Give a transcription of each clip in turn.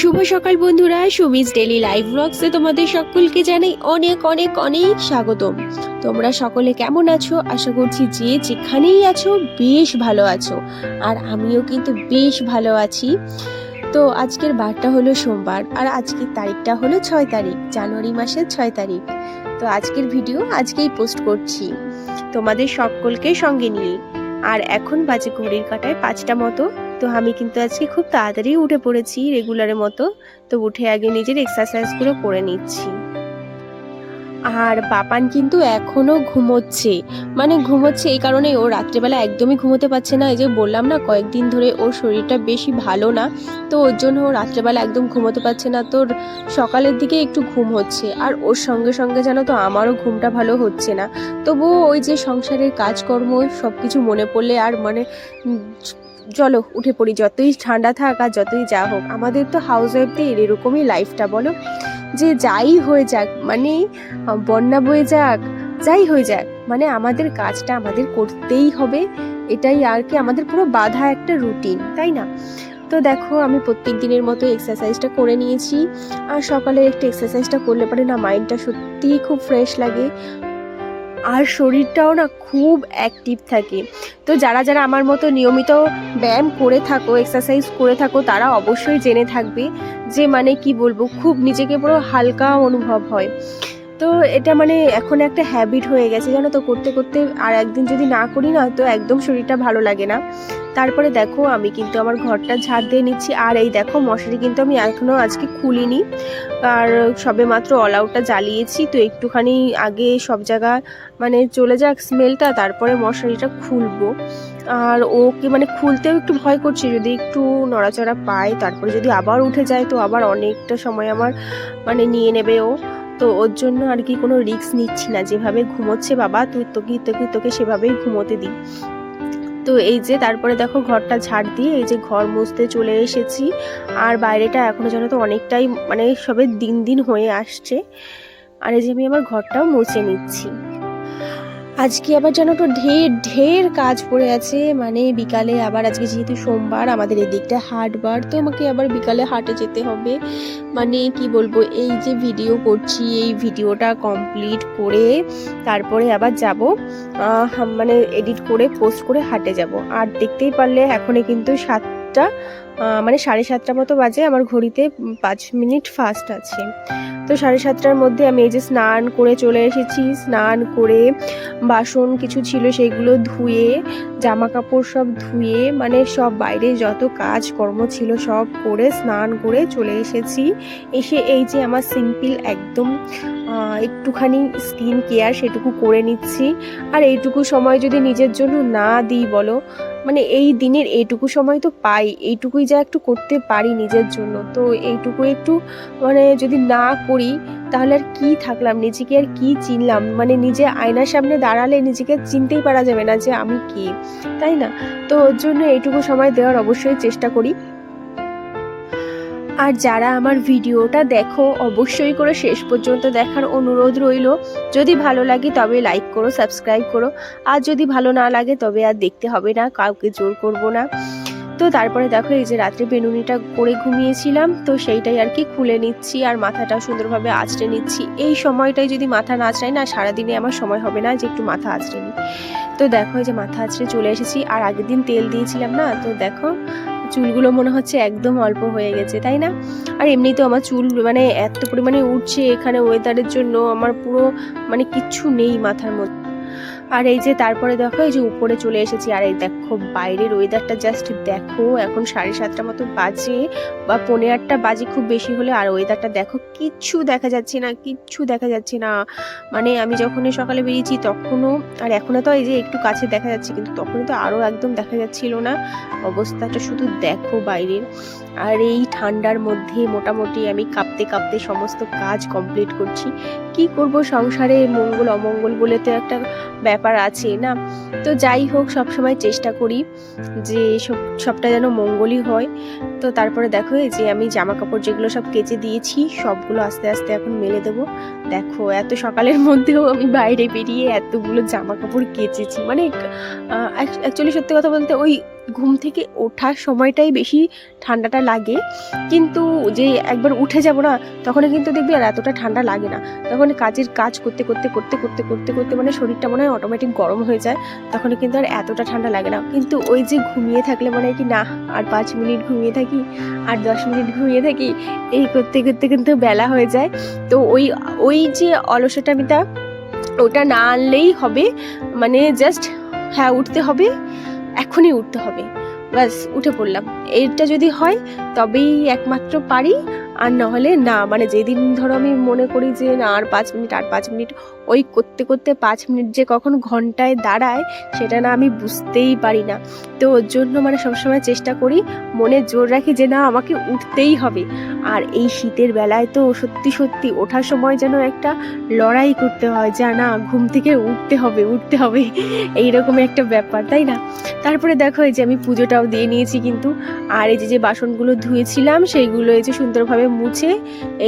শুভ সকাল বন্ধুরা সুমিজ daily live ব্লগসে তোমাদের সকলকে জানাই অনেক অনেক অনেক স্বাগতম। তোমরা সকলে কেমন আছো? আশা করছি যে যেখানেই আছো, বেশ ভালো আছো। আর আমিও কিন্তু বেশ ভালো আছি। তো আজকের বারটা হলো সোমবার, আর আজকের তারিখটা হলো ছয় তারিখ, জানুয়ারি মাসের ছয় তারিখ। তো আজকের ভিডিও আজকেই পোস্ট করছি, তোমাদের সকলকে সঙ্গে নিয়ে। আর এখন বাজে ঘড়ির কাটায় পাঁচটা মতো। তো আমি কিন্তু আজকে খুব তাড়াতাড়ি উঠে পড়েছি রেগুলারের মতো। তো উঠে আগে নিজের এক্সারসাইজগুলো করে নিচ্ছি। আর বাপান কিন্তু এখনও ঘুমোচ্ছে। মানে ঘুমোচ্ছে এই কারণে ও রাত্রেবেলা একদমই ঘুমোতে পারছে না। এই যে বললাম না, কয়েকদিন ধরে ওর শরীরটা বেশি ভালো না। তো ওর জন্য ও রাত্রেবেলা একদম ঘুমোতে পারছে না। তোর সকালের দিকে একটু ঘুম হচ্ছে। আর ওর সঙ্গে সঙ্গে জানো তো আমারও ঘুমটা ভালো হচ্ছে না। তবুও ওই যে সংসারের কাজকর্ম সব কিছু মনে পড়লে আর মানে চলো, উঠে পড়ি। যতই ঠান্ডা থাক আর যতই যা হোক, আমাদের তো হাউস ওয়াইফদের এরকমই লাইফটা বলো? যে যাই হয়ে যাক মানে বন্যা বয়ে যাক, যাই হয়ে যাক মানে আমাদের কাজটা আমাদের করতেই হবে। এটাই আর কি, আমাদের পুরো বাধা একটা রুটিন তাই না? তো দেখো, আমি প্রত্যেক দিনের মতো এক্সারসাইজটা করে নিয়েছি। আর সকালে একটু এক্সারসাইজটা করলে পরে না মাইন্ডটা সত্যিই খুব ফ্রেশ লাগে। আর শরীরটাও না খুব অ্যাক্টিভ থাকে। তো যারা যারা আমার মতো নিয়মিত ব্যায়াম করে থাকো এক্সারসাইজ করে থাকো, তারা অবশ্যই জেনে থাকবে যে মানে কি বলব, খুব নিজেকে পুরো হালকা অনুভব হয়। তো এটা মানে এখন একটা হ্যাবিট হয়ে গেছে, জানো তো? করতে করতে আর একদিন যদি না করি না, তো একদম শরীরটা ভালো লাগে না। তারপরে দেখো, আমি কিন্তু আমার ঘরটা ঝাড় দিয়ে নিচ্ছি। আর এই দেখো, মশারি কিন্তু আমি এখনও আজকে খুলিনি। আর সবে মাত্র অল আউটটা জ্বালিয়েছি। তো একটুখানি আগে সব জায়গা মানে চলে যাক স্মেলটা তারপরে মশারিটা খুলবো। আর ওকে মানে খুলতেও একটু ভয় করছে, যদি একটু নড়াচড়া পায়। তারপরে যদি আবার উঠে যায়, তো আবার অনেকটা সময় আমার মানে নিয়ে নেবে ও। তো ওর জন্য আর কি কোনো রিস্ক নিচ্ছি না। যেভাবে ঘুমোচ্ছে বাবা, তুই তোকে তোকে তোকে সেভাবেই ঘুমোতে দিই। তো এই যে তারপরে দেখো ঘরটা ঝাড় দিয়ে এই যে ঘর মুছতে চলে এসেছি। আর বাইরেটা এখনও যেন তো অনেকটাই মানে সবে দিন দিন হয়ে আসছে। আর এই যে আমি আমার ঘরটাও মুছে নিচ্ছি। আজকে আবার যেন তো ঢের ঢের কাজ পড়ে আছে। মানে বিকালে আবার আজকে যেহেতু সোমবার, আমাদের এদিকটা হাটবার, তো আমাকে আবার বিকালে হাটে যেতে হবে। মানে কি বলব, এই যে ভিডিও করছি, এই ভিডিওটা কমপ্লিট করে তারপরে আবার যাব মানে এডিট করে পোস্ট করে হাটে যাব। আর দেখতেই পারলে এখনই কিন্তু সাতটা মানে সাড়ে সাতটা মতো বাজে। আমার ঘড়িতে পাঁচ মিনিট ফাস্ট আছে। তো সাড়ে সাতটার মধ্যে আমি এই যে স্নান করে চলে এসেছি। স্নান করে বাসন কিছু ছিল সেগুলো ধুয়ে জামা কাপড় সব ধুয়ে মানে সব বাইরে যত কাজ কর্ম ছিল সব করে, স্নান করে চলে এসেছি। এসে এই যে আমার সিম্পল একদম একটুখানি স্কিন কেয়ার সেটুকু করে নিচ্ছি। আর এইটুকু সময় যদি নিজের জন্য না দিই বলো মানে এই দিনের এইটুকু সময় তো পাই, এইটুকুই যা একটু করতে পারি নিজের জন্য। তো এইটুকু একটু মানে যদি না করি, তাহলে আর কি থাকলাম? নিজেকে আর কি চিনলাম? মানে নিজে আয়নার সামনে দাঁড়ালে নিজেকে চিনতেই পারা যাবে না যে আমি কি, তাই না? তো ওর জন্য এইটুকু সময় দেওয়ার অবশ্যই চেষ্টা করি। আর যারা আমার ভিডিওটা দেখো, অবশ্যই করে শেষ পর্যন্ত দেখার অনুরোধ রইল। যদি ভালো লাগে তবে লাইক করো সাবস্ক্রাইব করো। আর যদি ভালো না লাগে তবে আর দেখতে হবে না, কাউকে জোর করব না। তো তারপরে দেখো, এই যে রাত্রে বেনুনিটা করে ঘুমিয়েছিলাম, তো সেইটাই আর কি খুলে নিচ্ছি আর মাথাটা সুন্দরভাবে আঁচড়ে নিচ্ছি। এই সময়টাই যদি মাথা না আঁচড়াই, না, সারাদিনে আমার সময় হবে না যে একটু মাথা আঁচড়ে নিই। তো দেখো যে মাথা আঁচড়ে চলে এসেছি। আর আগের দিন তেল দিয়েছিলাম না, তো দেখো চুলগুলো মনে হচ্ছে একদম অল্প হয়ে গেছে, তাই না? আর এমনিতেও আমার চুল মানে এত পরিমাণে উঠছে এখানে ওয়েদারের জন্য, আমার পুরো মানে কিচ্ছু নেই মাথার মধ্যে। আর এই যে তারপরে দেখো, এই যে উপরে চলে এসেছি, আর এই দেখো বাইরের ওয়েদারটা জাস্ট দেখো, এখন সাড়ে সাতটা মতো বাজে বা পৌনে আটটা বাজে খুব বেশি হলে আর ওয়েদারটা দেখো কিচ্ছু দেখা যাচ্ছে না, কিচ্ছু দেখা যাচ্ছে না। মানে আমি যখনই সকালে বেরিয়েছি তখনও, আর এখনও তো এই যে একটু কাছে দেখা যাচ্ছে, কিন্তু তখনও তো আরও একদম দেখা যাচ্ছিল না। অবস্থাটা শুধু দেখো বাইরের আর এই ঠান্ডার মধ্যে মোটামুটি আমি কাঁপতে কাঁপতে সমস্ত কাজ কমপ্লিট করছি। কি করব সংসারে মঙ্গল অমঙ্গল বলে তো একটা ব্যাপার আছে না? তো যাই হোক, সবসময় চেষ্টা করি যে সব, সবটা যেন মঙ্গলই হয়। তো তারপরে দেখো যে আমি জামা কাপড় যেগুলো সব কেচে দিয়েছি, সবগুলো আস্তে আস্তে এখন মেলে দেবো। দেখো, এত সকালের মধ্যেও আমি বাইরে বেরিয়ে এতগুলো জামা কাপড় কেচেছি। মানে অ্যাকচুয়ালি সত্যি কথা বলতে ওই ঘুম থেকে ওঠার সময়টাই বেশি ঠান্ডাটা লাগে। কিন্তু যে একবার উঠে যাব না তখন কিন্তু দেখবি আর এতটা ঠান্ডা লাগে না। তখন কাজের কাজ করতে করতে করতে করতে করতে করতে মানে শরীরটা মনে হয় অটোমেটিক গরম হয়ে যায়। তখন কিন্তু আর এতটা ঠান্ডা লাগে না। কিন্তু ওই যে ঘুমিয়ে থাকলে মনে হয় কি না আর পাঁচ মিনিট ঘুমিয়ে থাকি, আর দশ মিনিট ঘুমিয়ে থাকি। এই করতে করতে কিন্তু বেলা হয়ে যায়। তো ওই ওই যে অলসটামিটা ওটা না আনলেই হবে। মানে জাস্ট হ্যাঁ উঠতে হবে। এখনই উঠতে হবে। ব্যাস উঠে পড়লাম। এইটা যদি হয় তবেই একমাত্র পারি আর নাহলে না মানে যেদিন ধরো আমি মনে করি যে না, আর পাঁচ মিনিট, আর পাঁচ মিনিট, ওই করতে করতে পাঁচ মিনিট যে কখন ঘন্টায় দাঁড়ায়, সেটা না আমি বুঝতেই পারি না। তো ওর জন্য মানে সবসময় চেষ্টা করি, মনে জোর রাখি যে না, আমাকে উঠতেই হবে। আর এই শীতের বেলায় তো সত্যি সত্যি ওঠার সময় যেন একটা লড়াই করতে হয় যা না, ঘুম থেকে উঠতে হবে উঠতে হবে। এইরকম একটা ব্যাপার, তাই না? তারপরে দেখো এই যে আমি পুজোটাও দিয়ে নিয়েছি কিন্তু, আর এই যে যে বাসনগুলো ধুয়েছিলাম, সেইগুলো এই যে সুন্দরভাবে মুছে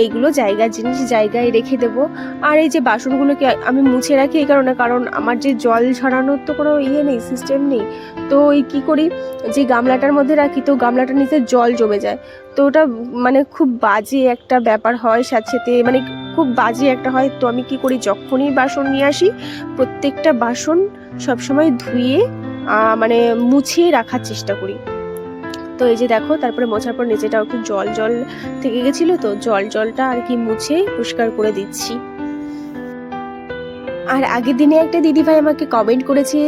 এইগুলো জায়গার জিনিস জায়গায় রেখে দেবো। আর এই যে বাসনগুলোকে আমি মুছে রাখি এই কারণে, কারণ আমার যে জল ঝরানোর তো কোনো ইয়ে নেই সিস্টেম নেই। তো ওই কী করি, যে গামলাটার মধ্যে রাখি, তো গামলাটার নিচে জল জমে যায়। তো ওটা মানে খুব বাজে একটা ব্যাপার হয় সাথে সাথে মানে খুব বাজে একটা হয়। তো আমি কি করি, যখনই বাসন নিয়ে আসি, প্রত্যেকটা বাসন সবসময় ধুয়ে মানে মুছিয়ে রাখার চেষ্টা করি। তো এই যে দেখো, তারপরে মোছার পর নিচেটাও একটু জল জল থেকে গেছিল তো জল জলটা আর কি মুছে পরিষ্কার করে দিচ্ছি। আর আগের দিনে একটা দিদিভাই আমাকে কমেন্ট করেছে,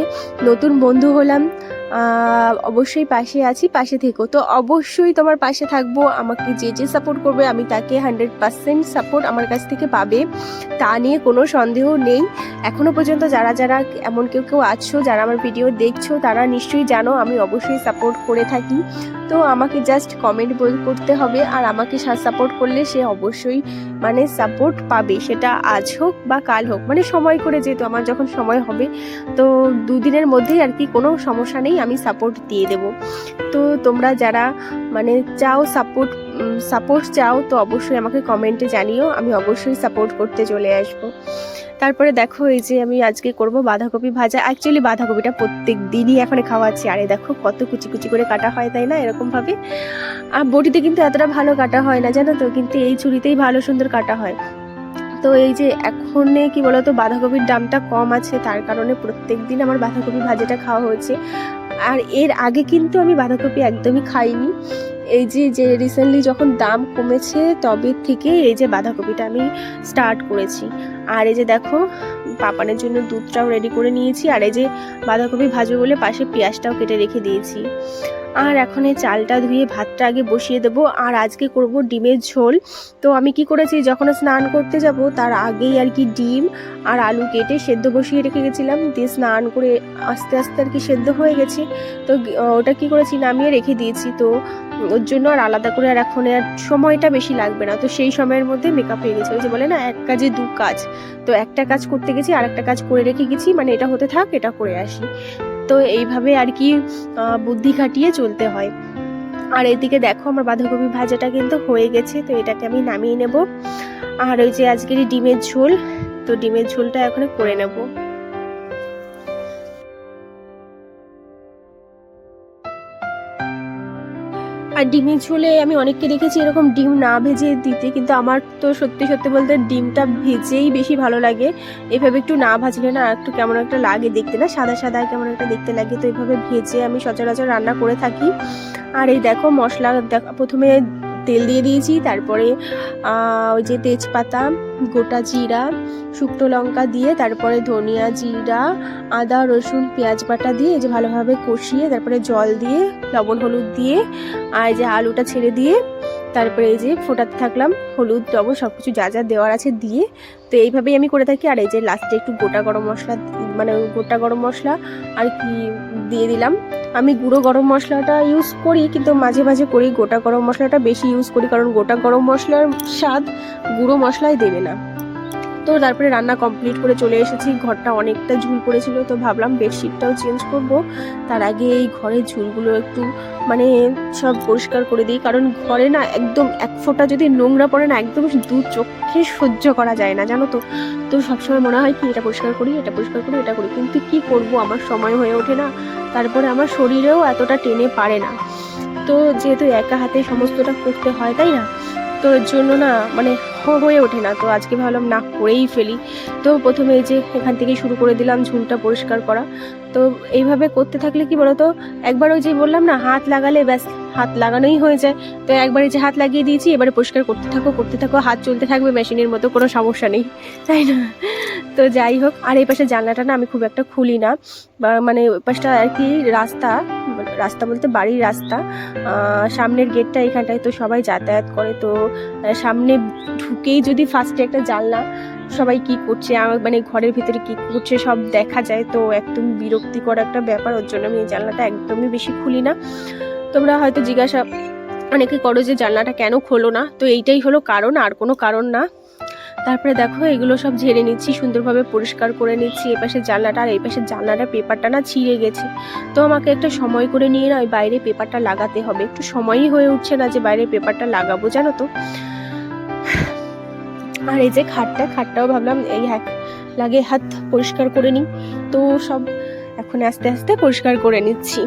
নতুন বন্ধু হলাম। অবশ্যই পাশে আছি, পাশে থেকো। তো অবশ্যই তোমার পাশে থাকব, আমাকে যে যে সাপোর্ট করবে, আমি তাকে হান্ড্রেড পার্সেন্ট সাপোর্ট আমার কাছ থেকে পাবে। তা নিয়ে কোনো সন্দেহ নেই। এখনও পর্যন্ত যারা যারা এমন কেউ কেউ আছো, যারা আমার ভিডিও দেখছ, তারা নিশ্চয়ই জানো, আমি অবশ্যই সাপোর্ট করে থাকি। তো আমাকে জাস্ট কমেন্ট করতে হবে, আর আমাকে সাপোর্ট করলে সে অবশ্যই মানে সাপোর্ট পাবে। সেটা আজ হোক বা কাল হোক মানে সময় করে যেহেতু, আমার যখন সময় হবে, তো দুদিনের মধ্যেই আর কি কোনো সমস্যা নেই। আমি সাপোর্ট দিয়ে দেব। তো তোমরা যারা মানে চাও সাপোর্ট সাপোর্ট চাও, তো অবশ্যই আমাকে কমেন্টে জানিও, আমি অবশ্যই সাপোর্ট করতে চলে আসব। তারপরে দেখো এই যে আমি আজকে করব বাঁধাকপি ভাজা। অ্যাকচুয়ালি বাঁধাকপিটা প্রত্যেক দিনই এখন খাওয়াচ্ছি। আরে দেখো কত কুচি কুচি করে কাটা হয়, তাই না? এরকমভাবে। আর বটিতে কিন্তু এতটা ভালো কাটা হয় না, জানো তো? কিন্তু এই ছুরিতেই ভালো সুন্দর কাটা হয়। তো এই যে এখন কি বলতো, বাঁধাকপির দামটা কম আছে, তার কারণে প্রত্যেক দিন আমার বাঁধাকপি ভাজিটা খাওয়া হয়েছে। আর এর আগে কিন্তু আমি বাঁধাকপি একদমই খাইনি। এই যে যে রিসেন্টলি যখন দাম কমেছে, তবে থেকে এই যে বাঁধাকপিটা আমি স্টার্ট করেছি। আর এই যে দেখো পাপানের জন্য দুধটাও রেডি করে নিয়েছি, আর এই যে বাঁধাকপি ভাজবো বলে পাশে পেঁয়াজটাও কেটে রেখে দিয়েছি। আর এখন এই চালটা ধুয়ে ভাতটা আগে বসিয়ে দেবো, আর আজকে করব ডিমের ঝোল। তো আমি কি করেছি, যখন স্নান করতে যাব, তার আগেই আর কি ডিম আর আলু কেটে সেদ্ধ বসিয়ে রেখে গেছিলাম, দিয়ে স্নান করে আস্তে আস্তে আর কি সেদ্ধ হয়ে গেছে। তো ওটা কি করেছি, নামিয়ে রেখে দিয়েছি। তো ওর জন্য আর আলাদা করে আর এখন আর সময়টা বেশি লাগবে না। তো সেই সময়ের মধ্যে মেকআপ হয়ে গেছে। ওই যে বলে না, এক কাজে দু কাজ। তো একটা কাজ করতে গেছি আর একটা কাজ করে রেখে গেছি মানে এটা হতে থাক, এটা করে আসি। তো এইভাবে আর কি বুদ্ধি খাটিয়ে চলতে হয়। আর এদিকে দেখো আমার বাঁধাকপি ভাজাটা কিন্তু হয়ে গেছে, তো এটাকে আমি নামিয়ে নেব। আর ওই যে আজকের ডিমের ঝোল, তো ডিমের ঝোলটা এখন করে নেব। আর ডিমের ঝোলে আমি অনেককে দেখেছি এরকম ডিম না ভেজে দিতে, কিন্তু আমার তো সত্যি সত্যি বলতে ডিমটা ভেজেই বেশি ভালো লাগে। এভাবে একটু না ভাজলে না একটু কেমন একটা লাগে দেখতে না, সাদা সাদা কেমন একটা দেখতে লাগে। তো এভাবে ভেজে আমি সচরাচর রান্না করে থাকি। আর এই দেখো মশলা, দেখ- প্রথমে তেল দিয়ে দিয়েছি, তারপরে ওই যে তেজপাতা, গোটা জিরা, শুকনো লঙ্কা দিয়ে, তারপরে ধনিয়া জিরা, আদা, রসুন, পেঁয়াজ বাটা দিয়ে, এই যে ভালোভাবে কষিয়ে, তারপরে জল দিয়ে, লবণ হলুদ দিয়ে, আর যে আলুটা ছেড়ে দিয়ে, তারপরে এই যে ফোটাতে থাকলাম, হলুদ, লবণ সব কিছু যা যা দেওয়ার আছে দিয়ে, তো এইভাবেই আমি করে থাকি। আর এই যে লাস্টে একটু গোটা গরম মশলা মানে গোটা গরম মশলা আর কি দিয়ে দিলাম। আমি গুঁড়ো গরম মশলাটা ইউজ করি, কিন্তু মাঝে মাঝে করি। গোটা গরম মশলাটা বেশি ইউজ করি, কারণ গোটা গরম মশলার স্বাদ গুঁড়ো মশলায় দেবে না। তো তারপরে রান্না কমপ্লিট করে চলে এসেছি। ঘরটা অনেকটা ঝুল পড়েছিল তো ভাবলাম বেডশিটটাও চেঞ্জ করব। তার আগে এই ঘরের ঝুলগুলো একটু মানে সব পরিষ্কার করে দিই। কারণ ঘরে না একদম এক ফোঁটা যদি নোংরা পড়ে না, একদম দু চোখে সহ্য করা যায় না, জানো তো? তো সবসময় মনে হয় কি, এটা পরিষ্কার করি, এটা পরিষ্কার করি, এটা করি। কিন্তু কি করব? আমার সময় হয়ে ওঠে না। তারপরে আমার শরীরেও এতটা টেনে পারে না। তো যেহেতু একা হাতে সমস্তটা করতে হয়, তাই না? তো জন্য না মানে হয়ে ওঠে না, তো আজকে ভাবলাম না করেই ফেলি। তো প্রথমে যে এখান থেকে শুরু করে দিলাম ঝুলটা পরিষ্কার করা। তো এইভাবে করতে থাকলে কি বলতো? একবার ওই যে বললাম না, হাত লাগালে ব্যাস, হাত লাগানোই হয়ে যায়। তো একবার এই যে হাত লাগিয়ে দিয়েছি, এবারে পরিষ্কার করতে থাকো করতে থাকো, হাত চলতে থাকবে, মেশিনের মতো কোনো সমস্যা নেই, তাই না? তো যাই হোক, আর এই পাশে জানলাটা না আমি খুব একটা খুলি না। মানে ওই পাশটা আর কি রাস্তা রাস্তা বলতে বাড়ির রাস্তা। সামনের গেটটা এখানটায় তো সবাই যাতায়াত করে, তো সামনে ঢুকেই যদি ফার্স্টে একটা জানলা সবাই কি করছে আমার মানে ঘরের ভিতরে কি করছে, সব দেখা যায়। তো একদম বিরক্তিকর একটা ব্যাপার, ওর জন্য আমি এই জানলাটা একদমই বেশি খুলি না। তোমরা হয়তো জিজ্ঞাসা, অনেকে করো যে জানলাটা কেন খোলো না? তো এইটাই হলো কারণ, আর কোনো কারণ না। তারপরে দেখো, এগুলো সব ঝেড়ে নিচ্ছি, সুন্দরভাবে পরিষ্কার করে নিচ্ছি এই পাশে জানলাটা আর এই পাশে জানলাটা, পেপারটা না ছিঁড়ে গেছে। তো আমাকে একটা সময় করে নিয়ে না ওই বাইরে পেপারটা লাগাতে হবে। একটু সময়ই হয়ে উঠছে না যে বাইরে পেপারটা লাগাবো, জানো তো? আর এই যে খাটটা, খাটটাও ভাবলাম এই হাত লাগে হাত পরিষ্কার করে নিই। তো সব এখন আস্তে আস্তে পরিষ্কার করে নিচ্ছি।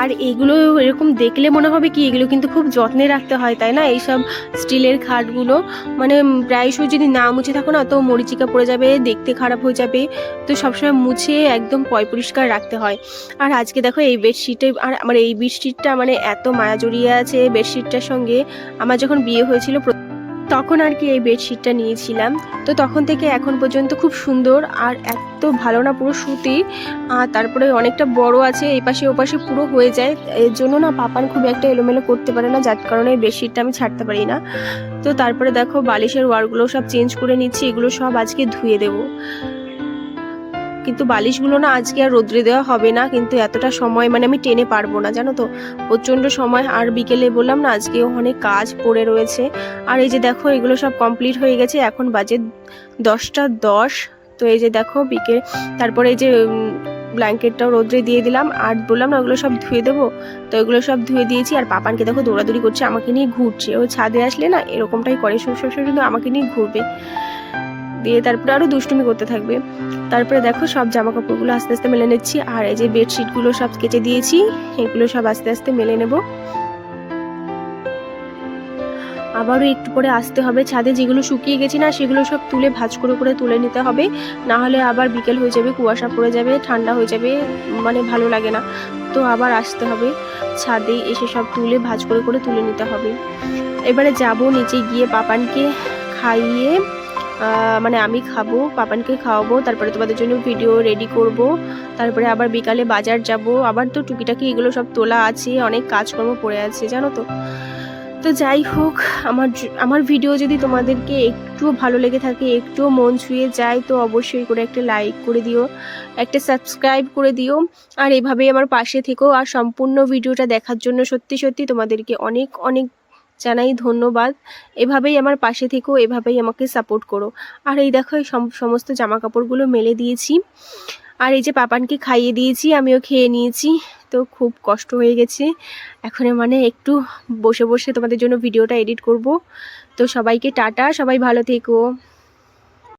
আর এগুলো এরকম দেখলে মনে হবে কি, এগুলো কিন্তু খুব যত্নে রাখতে হয়, তাই না? এইসব স্টিলের খাটগুলো মানে প্রায়শই যদি না মুছে থাকো না, তো মরিচিকা পড়ে যাবে, দেখতে খারাপ হয়ে যাবে। তো সবসময় মুছে একদম পয় পরিষ্কার রাখতে হয়। আর আজকে দেখো এই বেডশিটে, আর আমার এই বেডশিটটা মানে এত মায়া জড়িয়ে আছে, বেডশিটটার সঙ্গে আমার যখন বিয়ে হয়েছিল তখন আর কি এই বেডশিটটা নিয়েছিলাম। তো তখন থেকে এখন পর্যন্ত খুব সুন্দর আর এত ভালো না পুরো সুতি। আর তারপরে অনেকটা বড় আছে, এই পাশে ও পাশে পুরো হয়ে যায়। এর জন্য না পাপান খুব একটা এলোমেলো করতে পারে না, যার কারণে এই বেডশিটটা আমি ছাড়তে পারি না। তো তারপরে দেখো বালিশের ওয়ারগুলো সব চেঞ্জ করে নিচ্ছি, এগুলো সব আজকে ধুয়ে দেবো। কিন্তু বালিশগুলো না আজকে আর রোদ্রে দেওয়া হবে না, কিন্তু এতটা সময় মানে আমি টেনে পারব না, জানো তো? প্রচণ্ড সময়, আর বিকেলে বললাম না, আজকে অনেক কাজ পড়ে রয়েছে। আর এই যে দেখো, এগুলো সব কমপ্লিট হয়ে গেছে, এখন বাজে দশটা দশ। তো এই যে দেখো, বিকেল, তারপরে এই যে ব্ল্যাঙ্কেটটাও রোদ্রে দিয়ে দিলাম, আর বললাম না, ওগুলো সব ধুয়ে দেবো? তো এগুলো সব ধুয়ে দিয়েছি, আর পাপানকে দেখো দৌড়াদৌড়ি করছে, আমাকে নিয়ে ঘুরছে। ও ছাদে আসলে না, এরকমটাই করে শ্বশুর শুধু আমাকে নিয়ে ঘুরবে। দিয়ে তারপরে আরও দুষ্টুমি করতে থাকবে। তারপরে দেখো সব জামা কাপড়গুলো আস্তে আস্তে মেলে নিচ্ছি, আর এই যে বেডশিটগুলো সব কেচে দিয়েছি, এগুলো সব আস্তে আস্তে মেলে নেব। আবারও একটু পরে আসতে হবে ছাদে, যেগুলো শুকিয়ে গেছে না, সেগুলো সব তুলে ভাঁজ করে করে তুলে নিতে হবে। না হলে আবার বিকেল হয়ে যাবে, কুয়াশা পড়ে যাবে, ঠান্ডা হয়ে যাবে মানে ভালো লাগে না। তো আবার আসতে হবে, ছাদে এসে সব তুলে ভাঁজ করে করে তুলে নিতে হবে। এবারে যাব নিচে গিয়ে পাপানকে খাইয়ে মানে আমি খাব, পাপানকে খাওয়াবো, তারপরে তোমাদের জন্য ভিডিও রেডি করব, তারপরে আবার বিকালে বাজার যাব, আবার তো টুকিটাকি এগুলো সব তোলা আছে, অনেক কাজকর্ম পড়ে আছে, জানো তো। তো যাই হোক, আমার আমার ভিডিও যদি তোমাদেরকে একটুও ভালো লেগে থাকে একটুও মন ছুঁয়ে যায়, তো অবশ্যই করে একটা লাইক করে দিও, একটা সাবস্ক্রাইব করে দিও, আর এভাবেই আমার পাশে থেকো, আর সম্পূর্ণ ভিডিওটা দেখার জন্য সত্যি সত্যি তোমাদেরকে অনেক অনেক জানাই ধন্যবাদ। এভাবেই আমার পাশে থেকেও এভাবেই আমাকে সাপোর্ট করো। আর এই দেখো, এই সম- সমস্ত জামা কাপড়গুলো মেলে দিয়েছি। আর এই যে পাপানকে খাইয়ে দিয়েছি, আমিও খেয়ে নিয়েছি। তো খুব কষ্ট হয়ে গেছে। এখন মানে একটু বসে বসে তোমাদের জন্য ভিডিওটা এডিট করব। তো সবাইকে টাটা, সবাই ভালো থেকো।